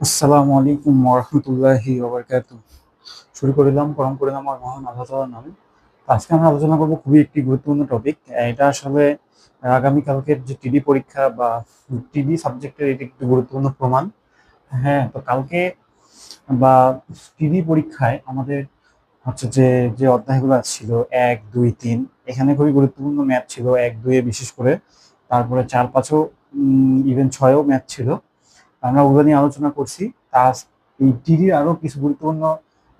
আসসালামু আলাইকুম ওরহমতুল্লাহি শুরু করে দিলাম পরম করে আমার মহান আল্লাহ নামে। আজকে আমরা আলোচনা করব খুবই একটি গুরুত্বপূর্ণ টপিক এটা আসলে আগামীকালকের যে টিডি পরীক্ষা বা টিডি সাবজেক্টের এটি একটি গুরুত্বপূর্ণ প্রমাণ। হ্যাঁ তো কালকে বা টিডি পরীক্ষায় আমাদের হচ্ছে যে যে অধ্যায়গুলো ছিল এক, দুই, তিন, এখানে খুবই গুরুত্বপূর্ণ ম্যাথ ছিল, এক, দুইয়ে বিশেষ করে। তারপরে চার, পাঁচও ইভেন ছয়ও ম্যাথ ছিল। আমরা ওগুলো নিয়ে আলোচনা করছি। তার এই টিডির আরও কিছু গুরুত্বপূর্ণ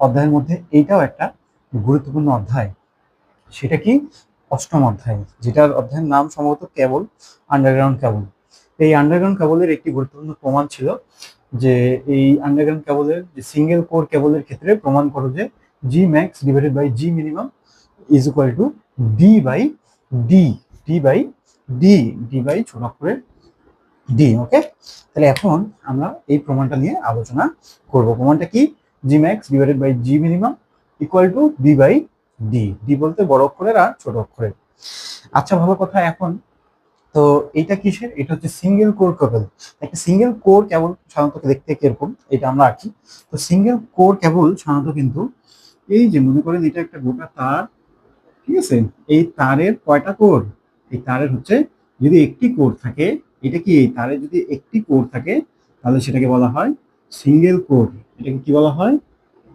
অধ্যায়ের মধ্যে এইটাও একটা গুরুত্বপূর্ণ অধ্যায়। সেটা কি? অষ্টম অধ্যায়, যেটার অধ্যায়ের নাম সম্ভবত কেবল আন্ডারগ্রাউন্ড কেবল। এই আন্ডারগ্রাউন্ড কেবলের একটি গুরুত্বপূর্ণ প্রমাণ ছিল যে এই আন্ডারগ্রাউন্ড কেবলের, যে সিঙ্গেল কোর কেবলের ক্ষেত্রে প্রমাণ করো যে G max divided by G minimum is equal to D by D D by D D by ছোট করে ডি ওকে তাহলে এখন আমরা এই প্রমাণটা নিয়ে আলোচনা করব। প্রমাণটা কি? G max divided by G minimum equal to D by D D বলতে বড় অক্ষরের আর ছোট অক্ষরের। আচ্ছা ভালো কথা এখন। তো এটা কিসের? এটা হচ্ছে সিঙ্গেল কোর কেবল একটা সিঙ্গেল কোর কেবল সাধারণত দেখতে কীরকম? এটা আমরা আঁকি। তো সিঙ্গেল কোর কেবল সাধারণত কিন্তু এই যে মনে করেন এটা একটা গোটা তার, ঠিক আছে? এই তারের কয়টা কোর এই তারের হচ্ছে যদি একটি কোর থাকে এটা কি, তারে যদি একটি কোর থাকে, তাহলে সেটাকে বলা হয় সিঙ্গেল কোর এটাকে কি বলা হয়?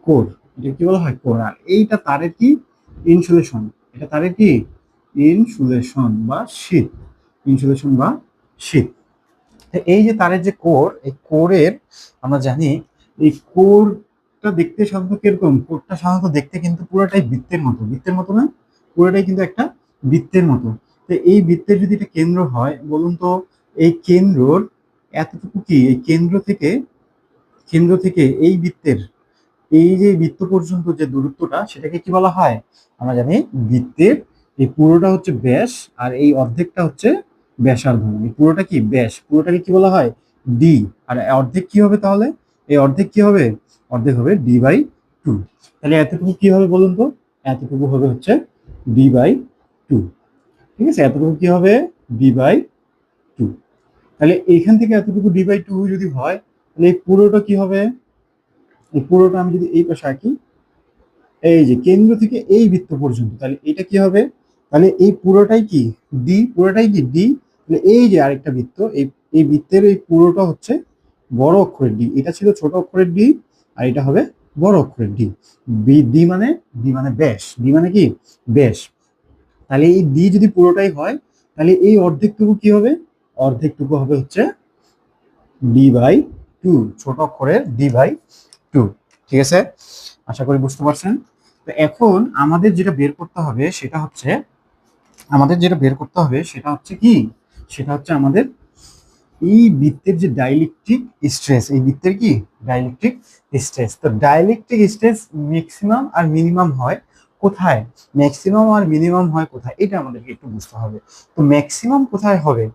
কোর এটাকে কি বলা হয়? কোর আর এইটা তারের কি? ইনসুলেশন। এটা তারের কি? ইনসুলেশন বা শীত। ইনসুলেশন বা শীত। এই যে তারের যে কোর এই কোরের আমরা জানি, এই কোরটা দেখতে সাধারণত কীরকম? কোরটা সাধারণত দেখতে কিন্তু পুরোটাই বৃত্তের মতো। বৃত্তের মতো না? পুরোটাই কিন্তু একটা বৃত্তের মতো। তো এই বৃত্তের যদি এটা কেন্দ্র হয়, বলুন তো এই কেন্দ্রর এতটুকু কি? এই কেন্দ্র থেকে কেন্দ্র থেকে এই বৃত্তের, এই যে বৃত্ত পর্যন্ত যে দূরত্বটা, সেটাকে কি বলা হয়? আমরা জানি বৃত্তের, এই পুরোটা হচ্ছে ব্যাস আর এই অর্ধেকটা হচ্ছে ব্যাসার্ধ। এই পুরোটা কি? ব্যাস। পুরোটাকে কি বলা হয়? ডি আর অর্ধেক কি হবে তাহলে? এই অর্ধেক কি হবে? অর্ধেক হবে ডি বাই টু তাহলে এতটুকু কি হবে বলুন তো? এতটুকু হবে হচ্ছে ডি বাই টু ঠিক আছে? এতটুকু কি হবে? ডি বাই তাহলে এইখান থেকে এতটুকু ডি বাই টু যদি হয়, তাহলে এই পুরোটা কি হবে? এই পুরোটা আমি যদি এই পাশে আঁকি, এই যে কেন্দ্র থেকে এই বৃত্ত পর্যন্ত, তাহলে এটা কি হবে? তাহলে এই পুরোটাই কি? ডি পুরোটাই কি ডি তাহলে এই যে আরেকটা বৃত্ত, এই এই বৃত্তের এই পুরোটা হচ্ছে বড় অক্ষরের ডি এটা ছিল ছোট অক্ষরের ডি আর এটা হবে বড় অক্ষরের ডি বি ডি মানে ডি মানে ব্যাস। ডি মানে কি? ব্যাস। তাহলে এই ডি যদি পুরোটাই হয়, তাহলে এই অর্ধেকটুকু কি হবে? অর্ধেকটুকু হবে হচ্ছে ডি বাই টু ছোট অক্ষরের ডি বাই টু ঠিক আছে? আশা করি বুঝতে পারছেন? তো এখন আমাদের যেটা বের করতে হবে সেটা হচ্ছে, আমাদের যেটা বের করতে হবে সেটা হচ্ছে কি? সেটা হচ্ছে আমাদের এই বৃত্তের যে ডাইলেকট্রিক স্ট্রেস এই বৃত্তের কি? ডাইলেকট্রিক স্ট্রেস তো ডাইলেকট্রিক স্ট্রেস ম্যাক্সিমাম আর মিনিমাম হয় কোথায়? ম্যাক্সিমাম আর মিনিমাম হয় কোথায়? এটা আমাদেরকে একটু বুঝতে হবে। তো ম্যাক্সিমাম কোথায় হবে?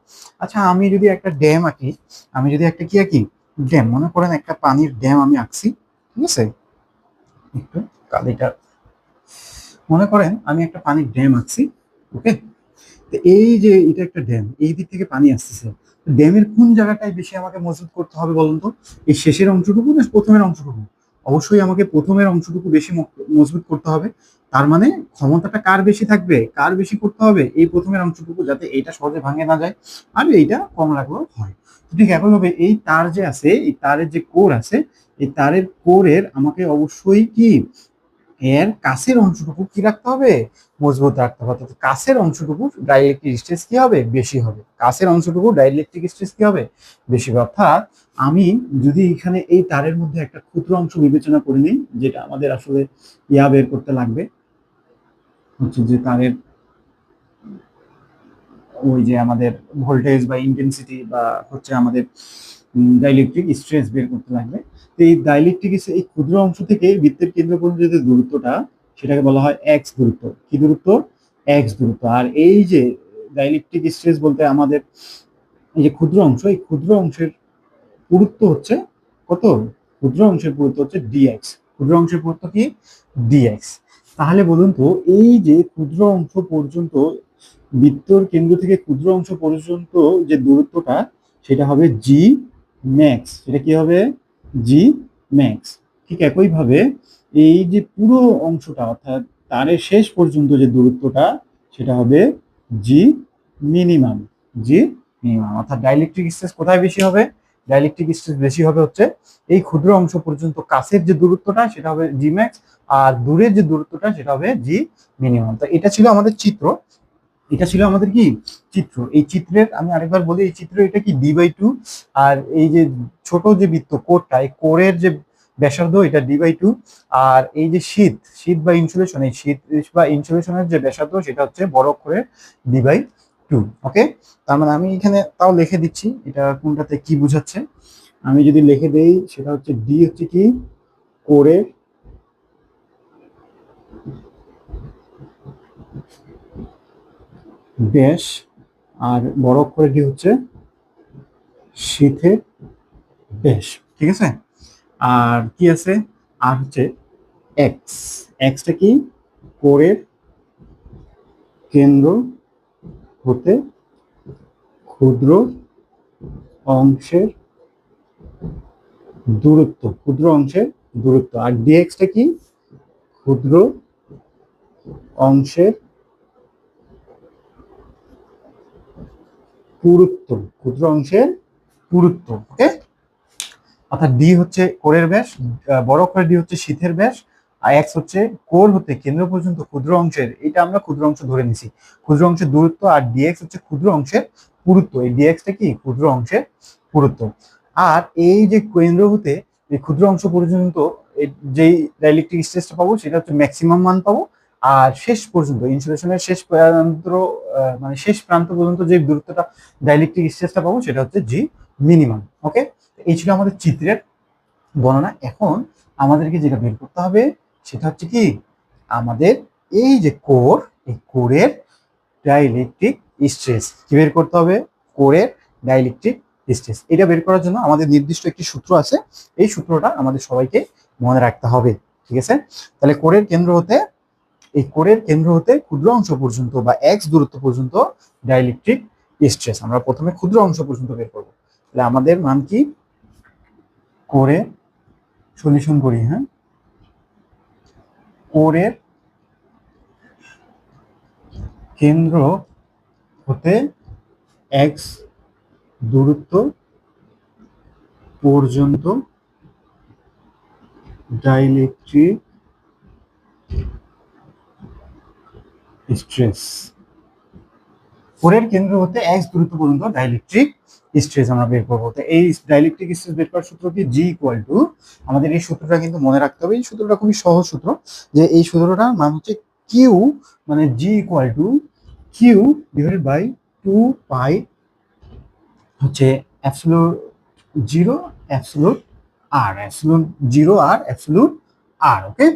আচ্ছা আমি যদি একটা ড্যাম আঁকি, আমি যদি একটা কি আঁকি? ড্যাম মনে করেন একটা পানির ড্যাম আমি আঁকছি, ঠিক আছে? একটু কালিটা, মনে করেন আমি একটা পানির ড্যাম আঁকছি ওকে তো এই যে এটা একটা ড্যাম এই দিক থেকে পানি আসতেছে। ড্যামের কোন জায়গাটায় বেশি আমাকে মজবুত করতে হবে বলুন তো? এই শেষের অংশটুকু না প্রথমের অংশটুকু? অবশ্যই আমাকে প্রথমের অংশটুকু বেশি মজবুত করতে হবে। তার মানে ক্ষমতাটা কার বেশি থাকবে, কার বেশি করতে হবে, এই প্রথমের অংশটুকু যাতে এইটা সহজে ভাঙে না যায় আর এইটা কম রাখলেও হয়। ঠিক একইভাবে এই তার যে আছে, এই তারের যে কোর আছে, এই তারের কোরের আমাকে অবশ্যই কি এর কাছের অংশটুকু কি রাখতে হবে? মজবুত রাখতে হবে। অর্থাৎ কাছের অংশটুকু ডাইলেকট্রিক স্ট্রেস কি হবে? বেশি হবে। কাছের অংশটুকু ডাইলেকট্রিক স্ট্রেস কি হবে? বেশি হবে। অর্থাৎ আমি যদি এখানে এই তারের মধ্যে একটা ক্ষুদ্র অংশ বিবেচনা করে নিই, যেটা আমাদের আসলে ইয়া বের করতে লাগবে, হচ্ছে যে তারের ওই যে আমাদের ভোল্টেজ বা ইন্টেন্সিটি বা হচ্ছে আমাদের ডাইলেকট্রিক স্ট্রেস বের করতে লাগবে। তো এই ডাইলেকট্রিক এই ক্ষুদ্র অংশ থেকে বৃত্তের কেন্দ্র পর্যন্ত যে দূরত্বটা সেটাকে বলা হয় এক্স দূরত্ব। কি দূরত্ব? এক্স দূরত্ব। আর এই যে ডাইলেকট্রিক স্ট্রেস বলতে আমাদের এই যে ক্ষুদ্র অংশ, এই ক্ষুদ্র অংশের পুরুত্ব হচ্ছে কত? ক্ষুদ্র অংশের পুরুত্ব হচ্ছে ডিএক্স ক্ষুদ্র অংশের পুরুত্ব কি? ডিএক্স তাহলে বলুন তো, এই যে ক্ষুদ্র অংশ পর্যন্ত, বৃত্তর কেন্দ্র থেকে ক্ষুদ্র অংশ পর্যন্ত যে দূরত্বটা, সেটা হবে জি ম্যাক্স সেটা কি হবে? জি ম্যাক্স ঠিক একইভাবে এই যে পুরো অংশটা, অর্থাৎ তারের শেষ পর্যন্ত যে দূরত্বটা, সেটা হবে জি মিনিমাম জি মিনিমাম অর্থাৎ ডাইলেকট্রিক স্ট্রেস কোথায় বেশি হবে? ডাইলেকট্রিক স্ট্রেস বেশি হবে হচ্ছে এই ক্ষুদ্র অংশ পর্যন্ত কাছের যে দূরত্বটা, সেটা হবে জি ম্যাক্স আর দূরের যে দূরত্বটা, সেটা হবে জি মিনিমাম তো এটা ছিল আমাদের চিত্র। এটা ছিল আমাদের কি? চিত্র। এই চিত্রের, আমি আরেকবার বলি, এই চিত্র এটা কি ডি বাই টু আর এই যে ছোট যে বৃত্ত, কোরটা, এই কোরের যে ব্যাসার্ধ এটা ডি বাই টু আর এই যে শীত শীত বা ইনসুলেশন এই শীত বা ইনসুলেশনের যে ব্যাসার্ধ সেটা হচ্ছে বড় অক্ষরের ডি বাই টু ওকে তার মানে আমি এখানে তাও লিখে দিচ্ছি, এটা কোনটাতে কি বোঝাচ্ছে? আমি যদি লিখে দেই, সেটা হচ্ছে ডি হচ্ছে কি? কোরের ব্যাস, আর বড় অক্ষরে ডি হচ্ছে শীতের ব্যাস, ঠিক আছে? আর কি আছে? আর হচ্ছে এক্স এক্সটা কি? কোরের কেন্দ্র হতে ক্ষুদ্র অংশের দূরত্ব, ক্ষুদ্র অংশের দূরত্ব। আর ডিএক্সটা কি? ক্ষুদ্র অংশের পুরুত্ব, ক্ষুদ্র অংশের পুরুত্ব ওকে অর্থাৎ ডি হচ্ছে কোরের ব্যাস বড় অক্ষরে ডি হচ্ছে শীতের ব্যাস আর এক্স হচ্ছে কোর হতে কেন্দ্র পর্যন্ত ক্ষুদ্র অংশের এটা আমরা ক্ষুদ্র অংশ ধরে নিছি। ক্ষুদ্র অংশের দূরত্ব আর ডিএক্স হচ্ছে ক্ষুদ্র অংশের পুরুত্ব। এই ডিএক্সটা কি? ক্ষুদ্র অংশের পুরুত্ব। আর এই যে কেন্দ্র হতে এই ক্ষুদ্র অংশ পর্যন্ত এই যেই ডাইলেকট্রিক স্ট্রেসটা পাবো সেটা হচ্ছে ম্যাক্সিমাম মান পাবো। আর শেষ পর্যন্ত ইনসুলেশনের শেষ প্রান্ত মানে শেষ প্রান্ত পর্যন্ত যে দূরত্বটা ডাইলেকট্রিক স্ট্রেসটা পাবো সেটা হচ্ছে জি মিনিমাম ওকে এই ছিল আমাদের চিত্রের বর্ণনা এখন আমাদেরকে যেটা বের করতে হবে, সেটা হচ্ছে কি? আমাদের এই যে কোর, এই কোরের ডাইলেকট্রিক স্ট্রেস কি বের করতে হবে? কোরের ডাইলেকট্রিক স্ট্রেস এটা বের করার জন্য আমাদের নির্দিষ্ট একটি সূত্র আছে। এই সূত্রটা আমাদের সবাইকে মনে রাখতে হবে, ঠিক আছে? তাহলে কোরের কেন্দ্র হতে এই কোরের কেন্দ্র হতে ক্ষুদ্র অংশ পর্যন্ত বা এক্স দূরত্ব পর্যন্ত ডাইলেকট্রিক স্ট্রেস আমরা প্রথমে ক্ষুদ্র অংশ পর্যন্ত বের করব। তাহলে আমাদের মান কি? কোরে সলিউশন করি হ্যাঁ? কোরের কেন্দ্র হতে এক্স দূরত্ব পর্যন্ত ডাইলেকট্রিক স্ট্রেস কোরের কেন্দ্র হতে এক্স দূরত্ব পর্যন্ত ডাইলেকট্রিক স্ট্রেস আমরা বের করব। তো এই ডাইলেকট্রিক স্ট্রেস বের করার সূত্র কি? জি ইকুয়াল টু আমাদের এই সূত্রটা কিন্তু মনে রাখতে হবে। এই সূত্রটা খুবই সহজ সূত্র যে এই সূত্রটার মান হচ্ছে কিউ মানে G equal to Q divided by two pi হচ্ছে absolute zero absolute R absolute zero R absolute R okay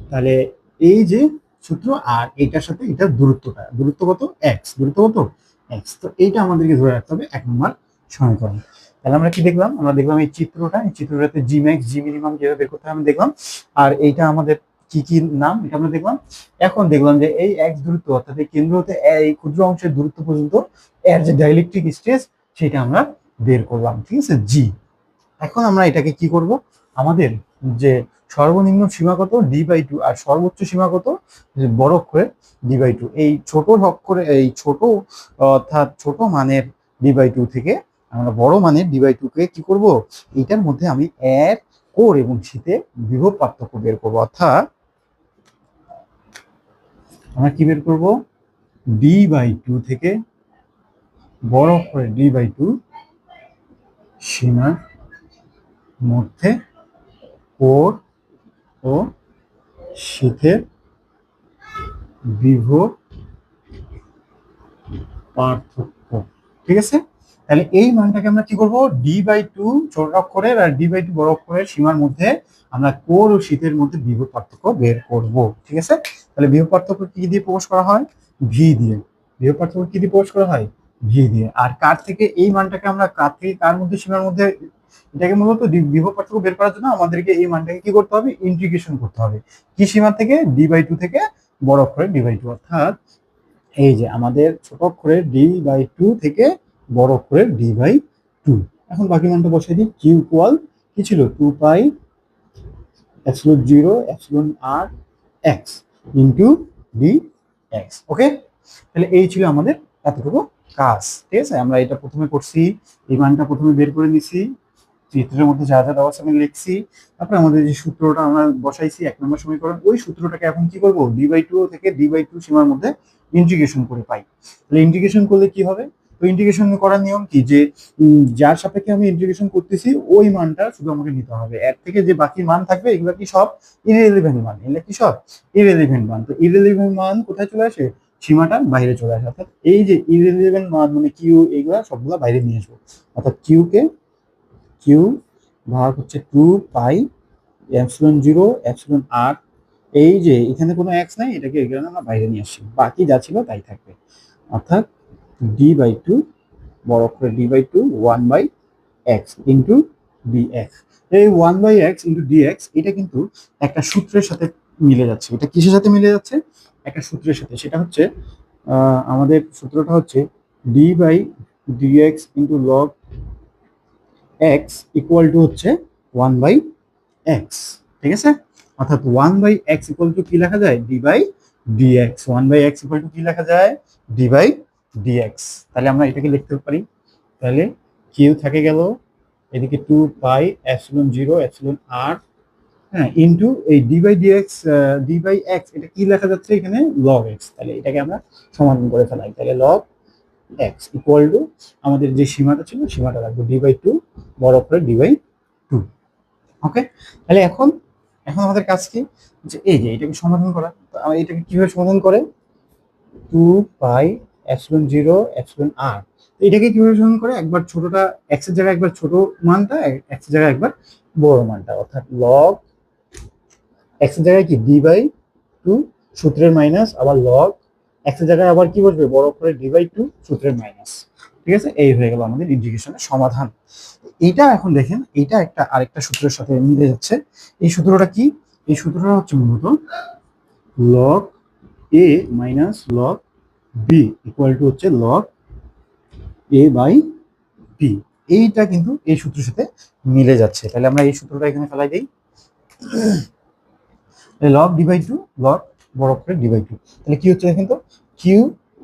তাহলে এই যে সূত্র আর এটার সাথে এটার দূরত্বটা। দূরত্ব কত? এক্স দূরত্ব কত? এক্স তো এইটা আমাদেরকে ধরে রাখতে হবে এক নম্বর সমীকরণ। তাহলে আমরা কি দেখলাম? আমরা দেখলাম এই চিত্রটা। এই চিত্রটাতে জি ম্যাক্স জি মিনিমাম যেভাবে বের করতে হয় আমি দেখলাম। আর এইটা আমাদের কি কি নাম? এটা আমরা দেখলাম। এখন দেখলাম যে এই এক্স দূরত্ব অর্থাৎ এই কেন্দ্র হতে এই ক্ষুদ্র অংশের দূরত্ব পর্যন্ত এর যে ডাইলেকট্রিক স্ট্রেস সেটা আমরা বের করলাম। ঠিক আছে? জি এখন আমরা এটাকে কি করব? আমাদের যে সর্বনিম্ন সীমা কত? ডি বাই টু আর সর্বোচ্চ সীমা কত? বড় অক্ষরে ডি বাই টু এই ছোট অক্ষরে, এই ছোট, অর্থাৎ ছোট মানের ডি বাই টু থেকে আমরা বড় মানের ডি বাই টু কে করব? এইটার মধ্যে আমি এর কোর এবং শীতে বিভব পার্থক্য বের করব। অর্থাৎ আমরা কি বের করব? ডি বাই টু থেকে বড় অক্ষরে ডি বাই টু সীমার মধ্যে কোর ও শীতের বিভব পার্থক্য। ঠিক আছে? তাহলে এই মানটাকে আমরা কি করব? ডি বাই টু ছোট অক্ষরের আর ডি বাই টু বড় অক্ষরের সীমার মধ্যে আমরা কোর ও শীতের মধ্যে বিভব পার্থক্য বের করব। ঠিক আছে? তাহলে বিভব পার্থক্য কি দিয়ে প্রকাশ করা হয়? ভি দিয়ে। বিভব পার্থক্য কি দিয়ে প্রকাশ করা হয়? ভি দিয়ে। আর কার থেকে এই মানটাকে আমরা কার থেকে কার মধ্যে সীমার মধ্যে এটাকে মূলত বিভব পার্থক্য বের করার জন্য আমাদেরকে এই মানটাকে কি করতে হবে? ইন্টিগ্রেশন করতে হবে। কি সীমা থেকে? ডি বাই টু থেকে বড় অক্ষরের ডি বাই টু অর্থাৎ এই যে আমাদের ছোট অক্ষরের ডি বাই টু থেকে বড় অক্ষরের ডি বাই টু এখন বাকি মানটা বসাই দিই। কিউ ইকুয়াল কি ছিল? Two pi epsilon zero epsilon R x into D x okay তাহলে এই ছিল আমাদের এতটুকু কাজ। ঠিক আছে? আমরা এটা প্রথমে করছি, এই মানটা প্রথমে বের করে নিছি। চিত্রের মধ্যে যা যা দেওয়া আছে আমি লিখছি। তারপরে আমাদের যে সূত্রটা আমরা বসাইছি, এক নম্বর সমীকরণ, ওই সূত্রটাকে এখন কি করব? ডি বাই টু থেকে ডি বাই টু সীমার মধ্যে ইন্টিগ্রেশন করে পাই। তাহলে ইন্টিগ্রেশন করলে কি হবে? তো ইন্টিগ্রেশন করার নিয়ম কি? যে যার সাপেক্ষে আমি ইন্টিগ্রেশন করতেছি, ওই মানটা শুধু আমাকে নিতে হবে। এর থেকে যে বাকি মান থাকবে, এগুলো কি সব? ইরেলিভেন্ট মান। এগুলো কি সব? ইরেলিভেন্ট মান। তো ইরেলিভেন্ট মান কোথায় চলে আসে? সীমাটা বাইরে চলে আসে। অর্থাৎ এই যে ইরেলিভেন্ট মান মানে কিউ এগুলা সবগুলা বাইরে নিয়ে আসব। অর্থাৎ কিউ কে কিউ ভাগ হচ্ছে two pi epsilon zero epsilon R এই যে, এখানে কোনো এক্স নাই, এটাকে এখানে আমরা বাইরে নিয়ে আসছি। বাকি যা ছিল তাই থাকবে। অর্থাৎ ডি বাই টু বড় করে D by two one by x into D x এই one by x into D x এটা কিন্তু একটা সূত্রের সাথে মিলে যাচ্ছে। এটা কিসের সাথে মিলে যাচ্ছে? একটা সূত্রের সাথে। সেটা হচ্ছে আমাদের সূত্রটা হচ্ছে D by D x into log x equal to হচ্ছে ওয়ান বাই এক্স ঠিক আছে? অর্থাৎ one by x equal to কি লেখা যায়? D by D x one by x equal to কি লেখা যায়? ডি বাই ডি এক্স তাহলে আমরা এটাকে লিখতে পারি। তাহলে কিউ থাকে গেল, এদিকে two pi epsilon zero epsilon R হ্যাঁ ইন্টু এই D by D x D by x এটা কি লেখা যাচ্ছে এখানে? লগ এক্স তাহলে এটাকে আমরা সমাধান করে ফেলাই। তাহলে লগ এক্স ইকুয়াল টু আমাদের যে সীমাটা ছিল সীমাটা রাখব ডি বাই টু বড় করে ডি বাই টু ওকে তাহলে এখন এখন আমাদের কাজ কি? যে এই যে এটাকে সমাধান করা আমরা এটাকে কীভাবে সমাধান করে? Two pi epsilon zero epsilon R এটাকে কীভাবে সমাধান করে? একবার ছোটটা এক্সের জায়গায় একবার ছোট মানটা এক্সের জায়গায় একবার বড় মানটা, অর্থাৎ লগ এক্সের জায়গায় কি? ডি বাই টু সূত্রের মাইনাস আবার লগ এর জায়গায় আবার কি বসবে? বড় করে ডি বাই টু সূত্রের মাইনাস ঠিক আছে? এই হয়ে গেল আমাদের ইন্টিগ্রেশনের সমাধান। এইটা এখন দেখেন, এইটা একটা আরেকটা সূত্রের সাথে মিলে যাচ্ছে। এই সূত্রটা কি? এই সূত্রটা হচ্ছে মূলত log A minus log B equal to হচ্ছে লগ এ বাই বি এইটা কিন্তু এই সূত্রের সাথে মিলে যাচ্ছে। তাহলে আমরা এই সূত্রটা এখানে ফেলাই দিই। Log D by two log বড় করে ডি বাই টু তাহলে কি হচ্ছে দেখেন তো? Q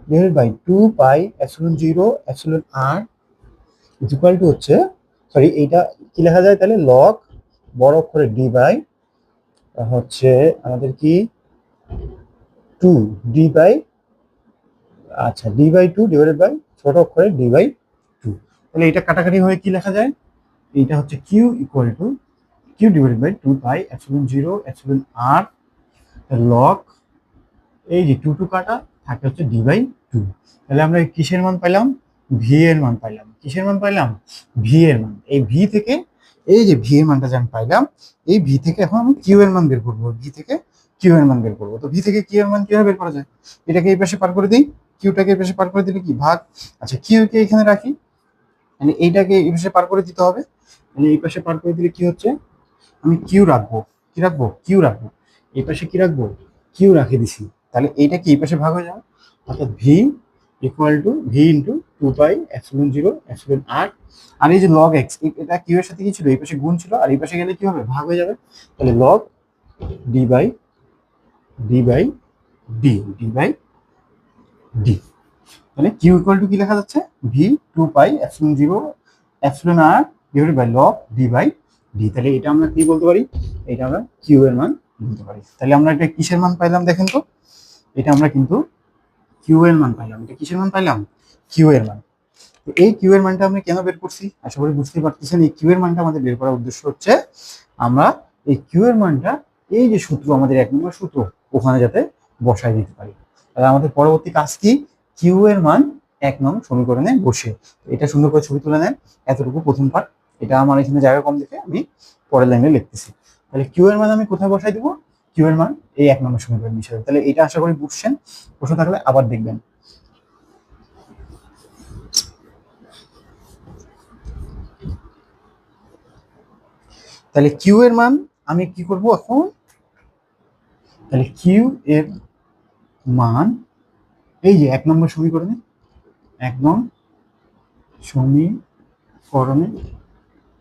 divide by two pi epsilon zero epsilon R equal to হচ্ছে সরি এইটা কি লেখা যায়? তাহলে লগ বড় অক্ষরে ডি বাই হচ্ছে আমাদের কি? টু ডি বাই আচ্ছা D by two divided by ছোট অক্ষরে ডি বাই টু তাহলে এটা কাটাকাটি হয়ে কি লেখা যায়? এইটা হচ্ছে Q equal to Q divided by two by epsilon zero epsilon R log এই যে টু টু কাটা, থাকে হচ্ছে ডি বাই টু তাহলে আমরা কিসের মান পাইলাম? ভি এর মান পাইলাম। কিসের মান পাইলাম? ভি এর মান। এই ভি থেকে, এই যে ভি এর মানটা যে আমি পাইলাম, এই ভি থেকে এখন আমি কিউ এর মান বের করব। ভি থেকে কিউ এর মান বের করব। তো ভি থেকে কিউ এর মান কীভাবে বের করা যায়? এটাকে এই পাশে পার করে দিই। কিউটাকে এই পাশে পার করে দিলে কি? ভাগ। আচ্ছা কিউ কে এখানে রাখি। মানে এইটাকে এই পাশে পার করে দিতে হবে। মানে এই পাশে পার করে দিলে কি হচ্ছে? আমি কিউ রাখব। কি রাখব? কিউ রাখব। এই পাশে কি রাখব? কিউ রাখে দিছি। তাহলে এইটা কি এই পাশে ভাগ হয়ে যাবে? অর্থাৎ V equal to V into two pi epsilon zero epsilon R আর এই যে লগ এক্স এটা কিউ এর সাথে কি ছিল? এই পাশে গুণ ছিল। আর এই পাশে গেলে কি হবে? ভাগ হয়ে যাবে। তাহলে log D by D by D D by D তাহলে কিউ ইকুয়াল টু কি লেখা যাচ্ছে? V two pi epsilon zero epsilon R divided by log D by D তাহলে এটা আমরা কি বলতে পারি? এটা আমরা কিউ এর মান বলতে পারি। তাহলে আমরা এটা কিসের মান পাইলাম দেখেন তো? এটা আমরা কিন্তু কিউ এর মান পাইলাম। এটা কিসের মান পাইলাম? কিউ এর মান। তো এই কিউ এর মানটা আমরা কেন বের করছি? আশা করি বুঝতেই পারতেছেন, এই কিউ এর মানটা আমাদের বের করার উদ্দেশ্য হচ্ছে, আমরা এই কিউ এর মানটা, এই যে সূত্র, আমাদের এক নম্বর সূত্র, ওখানে যাতে বসাই দিতে পারি। তাহলে আমাদের পরবর্তী কাজ কি? কিউ এর মান এক নং সমীকরণে বসে। এটা সুন্দর করে ছবি তুলে নেন, এতটুকু প্রথম পার্ট এটা আমার এখানে জায়গা কম দেখে আমি পরের লাইনে লিখতেছি। তাহলে কিউ এর মান আমি কোথায় বসাই দিব? কিউ এর মান এই এক নম্বর সমীকরণ হিসাবে তাহলে এটা আশা করি বুঝছেন। প্রশ্ন থাকলে আবার দেখবেন। তাহলে কিউ এর মান আমি কি করব এখন? তাহলে কিউ এর মান এই যে এক নম্বর সমীকরণে, এক নং সমীকরণে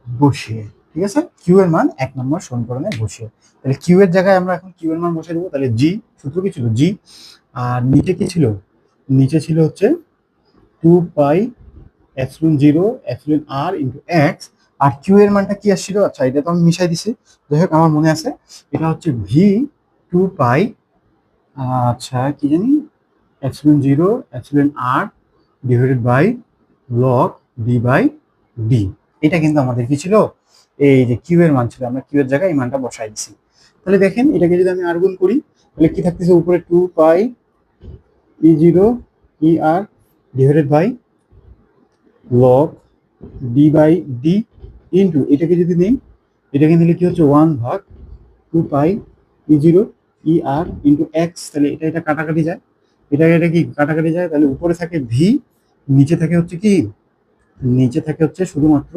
বসিয়ে ঠিক আছে? কিউ এর মান এক নম্বর সমীকরণে বসিয়ে। তাহলে কিউ এর জায়গায় আমরা এখন কিউ এর মান বসিয়ে দেবো। তাহলে জি সূত্র কি ছিল? জি আর নিচে কি ছিল? নিচে ছিল হচ্ছে two pi epsilon zero epsilon R into x R Q এর মানটা কি আসছিল? আচ্ছা এটা তো আমি মিশাই দিছি। যাই হোক, আমার মনে আছে। এটা হচ্ছে ভি টু পাই আচ্ছা কি জানি? Epsilon zero epsilon R divided by log D by D এটা কিন্তু আমাদের কি ছিল? এই যে কিউ এর মান ছিল, আমরা কিউ এর জায়গায় এই মানটা বসাই দিছি। তাহলে দেখেন, এটাকে যদি আমি আরগুণ করি, তাহলে কি থাকতেছে উপরে two pi E zero E R divided by log D by D into এটাকে যদি নেই, এটাকে নিলে কি হচ্ছে ওয়ান ভাগ two pi E zero E R into x তাহলে এটা এটা কাটাকাটি যায়। এটা এটা কি কাটাকাটি যায়? তাহলে উপরে থাকে ভি নিচে থাকে হচ্ছে কি? নিচে থাকে হচ্ছে শুধুমাত্র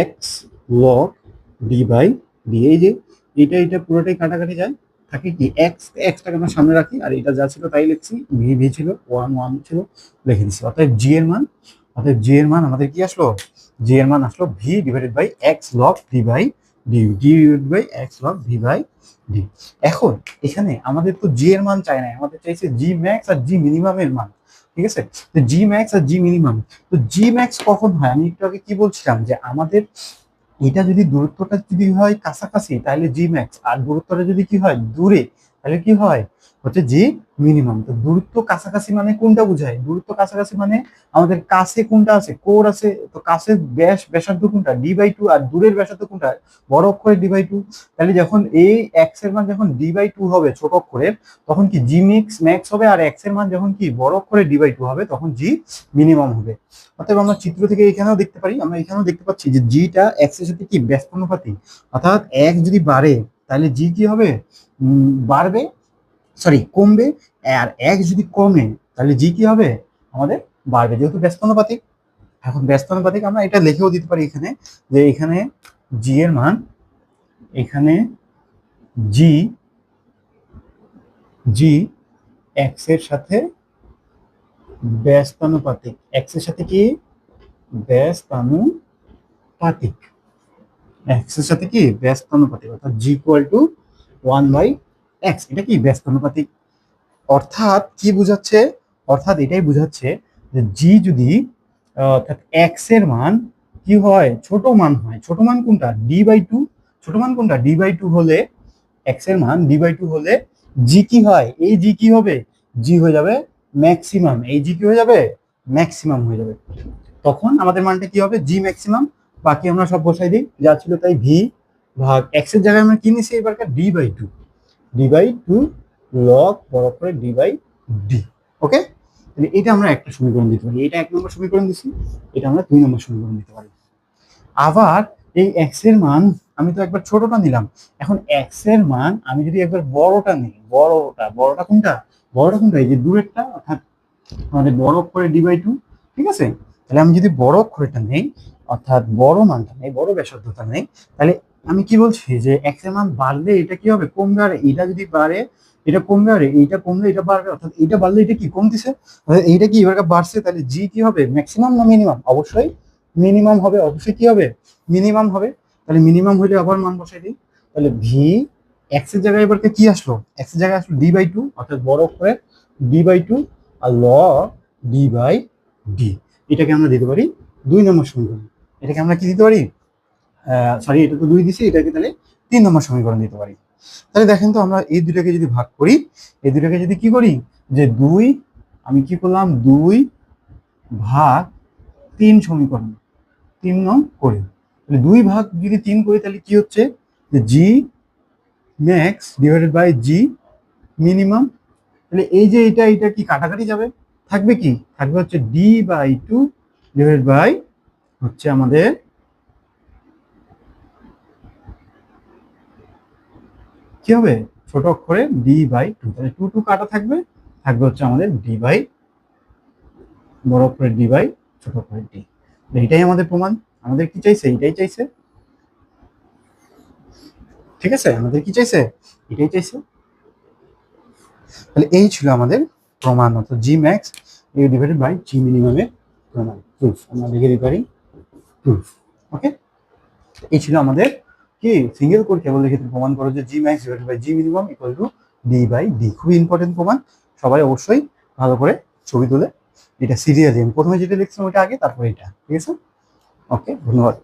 x log D by D এই যে এটা এটা পুরোটাই কাটাকাটি যায়, থাকে কি এক্স এক্সটাকে আমরা সামনে রাখি, আর এটা যা ছিল তাই লিখছি ভি ভি ছিল ওয়ান ওয়ান ছিল, লিখে দিচ্ছি অর্থাৎ জি এর মান অর্থাৎ জি এর মান আমাদের কি আসলো? জি এর মান আসলো V divided by x log D by D D divided by x log V by D এখন, এখানে আমাদের তো জি এর মান চাই না আমাদের চাইছে জি ম্যাক্স আর জি মিনিমামের মান। ঠিক আছে? তো জি ম্যাক্স আর জি মিনিমাম তো জি ম্যাক্স কখন হয়? আমি একটু আগে কি বলছিলাম যে আমাদের এটা যদি দূরত্বটা যদি হয় কাছাকাছি, তাহলে জি ম্যাক্স আর দূরত্বটা যদি কি হয়? দূরে। তাহলে কি হয়? হচ্ছে জি মিনিমাম তো দূরত্ব কাছাকাছি মানে কোনটা বোঝায়? দূরত্ব কাছাকাছি মানে আমাদের কাছে কোনটা আছে? কোর আছে, তো কাছে ব্যাস ব্যাসার্ধ কোনটা? ডি বাই টু আর দূরের ব্যাসার্ধ কোনটা? বড় অক্ষরের ডি বাই টু তাহলে যখন এই এক্সের মান যখন ডি বাই টু হবে ছোট অক্ষরের তখন কি জি মিক্স ম্যাক্স হবে? আর এক্সের মান যখন কি বড় অক্ষরের ডি বাই টু হবে, তখন জি মিনিমাম হবে। অর্থাৎ আমরা চিত্র থেকে এখানেও দেখতে পারি। আমরা এখানেও দেখতে পাচ্ছি যে জিটা এক্সের সাথে কি ব্যস্তানুপাতিক অর্থাৎ এক যদি বাড়ে তাহলে জি কি হবে? বাড়বে সরি কমবে, আর এক যদি কমে, তাহলে জি কি হবে? আমাদের বাড়বে, যেহেতু ব্যস্তানুপাতিক এখন ব্যস্তানুপাতিক আমরা এটা লিখেও দিতে পারি এখানে, যে এখানে জি এর মান, এখানে জি জি এক্সের সাথে ব্যস্তানুপাতিক এক্সের সাথে কি? ব্যস্তানুপাতিক এক্সের সাথে কি ব্যস্তানুপাতিক অর্থাৎ G equal to one by x এটা কি ব্যস্তানুপাতিক অর্থাৎ কি বোঝাচ্ছে? অর্থাৎ এটাই বোঝাচ্ছে যে জি যদি অর্থাৎ এক্সের মান কি হয়? ছোট মান হয়। ছোট মান কোনটা? ডি বাই টু ছোট মান কোনটা? ডি বাই টু হলে এক্সের মান ডি বাই টু হলে জি কি হয়? এই জি কি হবে? জি হয়ে যাবে ম্যাক্সিমাম এই জি কি হয়ে যাবে? ম্যাক্সিমাম হয়ে যাবে। তখন আমাদের মানটা কি হবে? জি ম্যাক্সিমাম বাকি আমরা সব বসাই দিই। যা ছিল তাই ভি ভাগ এক্সের জায়গায় আমরা কি নিছি? এবারকার D by two D by two log বড় করে ডি বাই ডি ওকে তাহলে এটা আমরা একটা সমীকরণ দিতে পারি। এটা এক নম্বর সমীকরণ দিছি, এটা আমরা দুই নম্বর সমীকরণ দিতে পারি। আবার এই এক্সের মান আমি তো একবার ছোটটা নিলাম। এখন এক্সের মান আমি যদি একবার বড়টা নিই, বড়টা বড়টা কোনটা? বড়টা কোনটা? এই যে দূরেরটা, অর্থাৎ আমাদের বড় অক্ষরে ডি বাই টু ঠিক আছে? তাহলে আমি যদি বড় অক্ষরটা নেই, অর্থাৎ বড় মানটা নেই, বড় ব্যাসার্ধতা নেই, তাহলে আমি কি বলছি যে এক্সের মান বাড়লে এটা কি হবে? কমবে আর এটা যদি বাড়ে, এটা কমবে আর এইটা কমলে এটা বাড়বে, অর্থাৎ এটা বাড়লে এটা কি কমতেছে? এইটা কি এবার বাড়ছে, তাহলে জি কি হবে? ম্যাক্সিমাম না মিনিমাম অবশ্যই মিনিমাম হবে, অবশ্যই কি হবে? মিনিমাম হবে। তাহলে মিনিমাম হলে আবার মান বসাই দিই। তাহলে ভি এক্সের জায়গায় এবার কি আসলো? এক্সের জায়গায় আসলো ডি বাই টু অর্থাৎ বড় অক্ষরে ডি বাই টু আর ল ডি বাই ডি এটাকে আমরা দিতে পারি দুই নম্বর সমীকরণ। এটাকে আমরা কি দিতে পারি? সরি এটা তো দুই দিছি, এটাকে তাহলে তিন নম্বর সমীকরণ দিতে পারি। তাহলে দেখেন তো আমরা এই দুটাকে যদি ভাগ করি, এই দুটাকে যদি কি করি? যে দুই, আমি কি করলাম? দুই ভাগ তিন সমীকরণ। তিন নং করি। তাহলে দুই ভাগ যদি তিন করি, তাহলে কি হচ্ছে? যে G max divided by G minimum তাহলে এই যে এটা এটা কি কাটাকাটি যাবে? থাকবে কি? থাকবে হচ্ছে D by two divided by হচ্ছে আমাদের কি হবে? ছোট অক্ষরে ডি বাই টু তাহলে টু টু কাটা থাকবে। থাকবে হচ্ছে আমাদের ডি বাই বড় অক্ষরে ডি বাই ছোট অক্ষরে ডি এইটাই আমাদের প্রমাণ। আমাদের কি চাইছে? এইটাই চাইছে। ঠিক আছে? আমাদের কি চাইছে? এটাই চাইছে। তাহলে এই ছিল আমাদের প্রমাণ অর্থাৎ G max U divided by G মিনিমামের প্রমাণ প্রুফ আমরা লিখে দিতে পারি প্রুফ ওকে এই ছিল আমাদের কি? সিঙ্গেল কোর কেবলের ক্ষেত্রে প্রমাণ করো যে G max divided by G minimum equal to D by D খুবই ইম্পর্টেন্ট প্রমাণ, সবাই অবশ্যই ভালো করে ছবি তুলে, এটা সিরিয়ালি প্রথমে যেটা লিখছিলাম ওইটা আগে, তারপরে এটা, ঠিক আছে? ওকে ধন্যবাদ।